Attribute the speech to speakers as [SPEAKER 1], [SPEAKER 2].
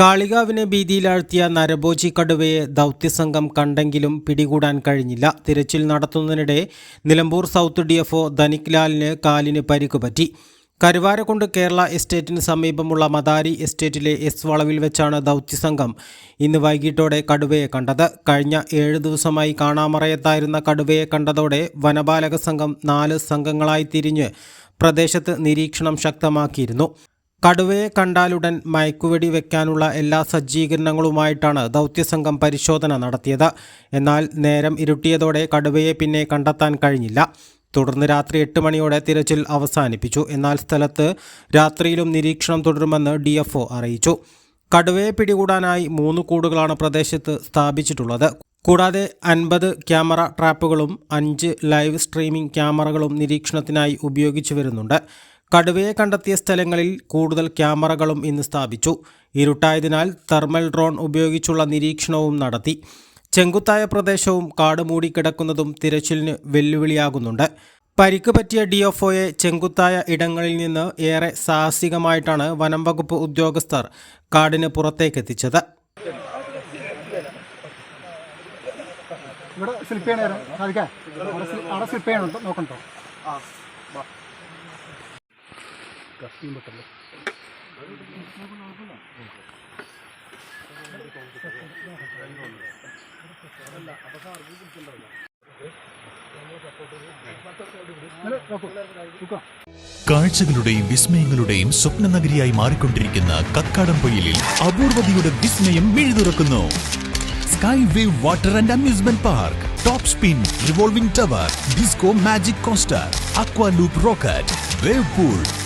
[SPEAKER 1] കാളികാവിനെ ഭീതിയിലാഴ്ത്തിയ നരഭോജി കടുവയെ ദൗത്യസംഘം കണ്ടെങ്കിലും പിടികൂടാൻ കഴിഞ്ഞില്ല. തിരച്ചിൽ നടത്തുന്നതിനിടെ Nilambur south D F O Dhanik കാലിന് പരിക്കുപറ്റി. കരുവാരക്കുണ്ട് കേരള എസ്റ്റേറ്റിന് സമീപമുള്ള മദാരി എസ്റ്റേറ്റിലെ എസ് വളവിൽ വെച്ചാണ് ദൗത്യസംഘം ഇന്ന് വൈകിട്ടോടെ കടുവയെ കണ്ടത്. കഴിഞ്ഞ ഏഴ് ദിവസമായി കാണാമറയത്തായിരുന്ന കടുവയെ കണ്ടതോടെ വനപാലക സംഘം നാല് സംഘങ്ങളായി തിരിഞ്ഞ് പ്രദേശത്ത് നിരീക്ഷണം ശക്തമാക്കിയിരുന്നു. കടുവയെ കണ്ടാലുടൻ മയക്കുവെടി വെക്കാനുള്ള എല്ലാ സജ്ജീകരണങ്ങളുമായിട്ടാണ് ദൗത്യസംഘം പരിശോധന നടത്തിയത്. എന്നാൽ നേരം ഇരുട്ടിയതോടെ കടുവയെ പിന്നെ കണ്ടെത്താൻ കഴിഞ്ഞില്ല. തുടർന്ന് രാത്രി എട്ട് മണിയോടെ തിരച്ചിൽ അവസാനിപ്പിച്ചു. എന്നാൽ സ്ഥലത്ത് രാത്രിയിലും നിരീക്ഷണം തുടരുമെന്ന് ഡി അറിയിച്ചു. കടുവയെ പിടികൂടാനായി മൂന്ന് കൂടുകളാണ് പ്രദേശത്ത് സ്ഥാപിച്ചിട്ടുള്ളത്. കൂടാതെ അൻപത് ക്യാമറ ട്രാപ്പുകളും അഞ്ച് ലൈവ് സ്ട്രീമിംഗ് ക്യാമറകളും നിരീക്ഷണത്തിനായി ഉപയോഗിച്ചു വരുന്നുണ്ട്. കടുവയെ കണ്ടെത്തിയ സ്ഥലങ്ങളിൽ കൂടുതൽ ക്യാമറകളും ഇന്ന് സ്ഥാപിച്ചു. ഇരുട്ടായതിനാൽ തെർമൽ ഡ്രോൺ ഉപയോഗിച്ചുള്ള നിരീക്ഷണവും നടത്തി. ചെങ്കുത്തായ പ്രദേശവും കാട് മൂടിക്കിടക്കുന്നതും തിരച്ചിലിന് വെല്ലുവിളിയാകുന്നുണ്ട്. പരിക്ക് പറ്റിയ ഡി എഫ് ഒയെ ചെങ്കുത്തായ ഇടങ്ങളിൽ നിന്ന് ഏറെ സാഹസികമായിട്ടാണ് വനം വകുപ്പ് ഉദ്യോഗസ്ഥർ കാടിന് പുറത്തേക്കെത്തിച്ചത്.
[SPEAKER 2] ഇവിടെ സ്ലിപ്പ് ചെയ്യണ സാധിക്കാം അവിടെ ചെയ്യണുണ്ടോ നോക്കണ്ടോ
[SPEAKER 3] കാഴ്ചകളുടെയും വിസ്മയങ്ങളുടെയും സ്വപ്ന നഗരിയായി മാറിക്കൊണ്ടിരിക്കുന്ന കക്കാടംപൊയിലിൽ അപൂർവതയുടെ വിസ്മയം മിഴുതുറക്കുന്നു. Sky wave water and amusement park top spin revolving tower disco magic coaster aqua loop rocket wave pool